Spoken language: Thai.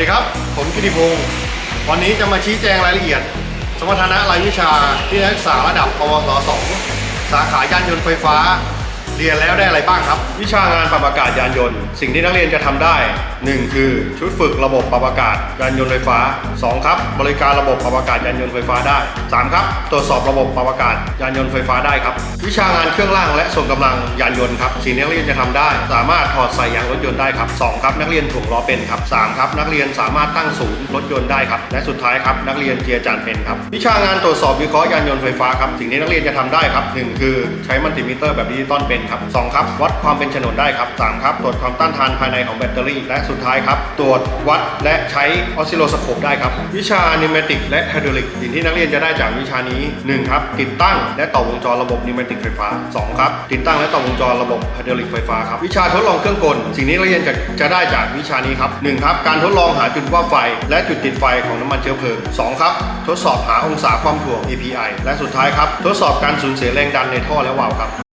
ดีครับ ผมกิติพงศ์วันนี้จะมาชี้แจงรายละเอียด สมรรถนะรายวิชาที่นักศึกษาระดับปวส 2 สาขายานยนต์ไฟฟ้า เรียนแล้วได้อะไรบ้างครับ วิชางานปรับอากาศยานยนต์ สิ่งที่นักเรียนจะทำได้ 1 คือชุดฝึกระบบปรับอากาศยานยนต์ไฟฟ้า 2 ครับ บริการระบบปรับอากาศยานยนต์ไฟฟ้าได้ 3 ครับ ตรวจสอบระบบปรับอากาศยานยนต์ไฟฟ้าได้ครับ วิชางานเครื่องล่างและส่งกำลังยานยนต์ครับสิ่งที่นักเรียนจะทำได้ สามารถถอดใส่ยางรถยนต์ได้ครับ 2 ครับ นักเรียนถ่วงล้อเป็นครับ 3 ครับ นักเรียนสามารถตั้งศูนย์รถยนต์ได้ครับและสุดท้ายครับนักเรียนเจียจานเป็นครับวิชางานตรวจสอบวิเคราะห์ยานยนต์ไฟฟ้าครับสิ่งที่นักเรียนจะทำได้ครับ 1 คือใช้มัลติมิเตอร์แบบดิจิตอลเป็นครับ2ครับ วัดความเป็นฉนวนได้ครับ3ครับ ตรวจความต้านทานภายในของแบตเตอรี่ และสุดท้ายครับ ตรวจวัดและใช้ออสซิโลสโคปได้ครับ วิชานิวเมติกและไฮดรอลิกสิ่งที่นักเรียนจะได้จากวิชานี้ 1 ครับ ติดตั้งและต่อวงจรระบบนิวเมติกไฟฟ้า 2 ครับ ติดตั้งและต่อวงจรระบบไฮดรอลิกไฟฟ้าครับ วิชาทดลองเครื่องกล สิ่งที่นักเรียนจะจะได้จากวิชานี้ครับ1ครับ การทดลองหาจุดว่าไฟ และจุดติดไฟของน้ำมันเชื้อเพลิง 2 ครับ ทดสอบหาองศาความถ่วง API และสุดท้ายครับ ทดสอบการสูญเสียแรงดันในท่อและวาล์วครับ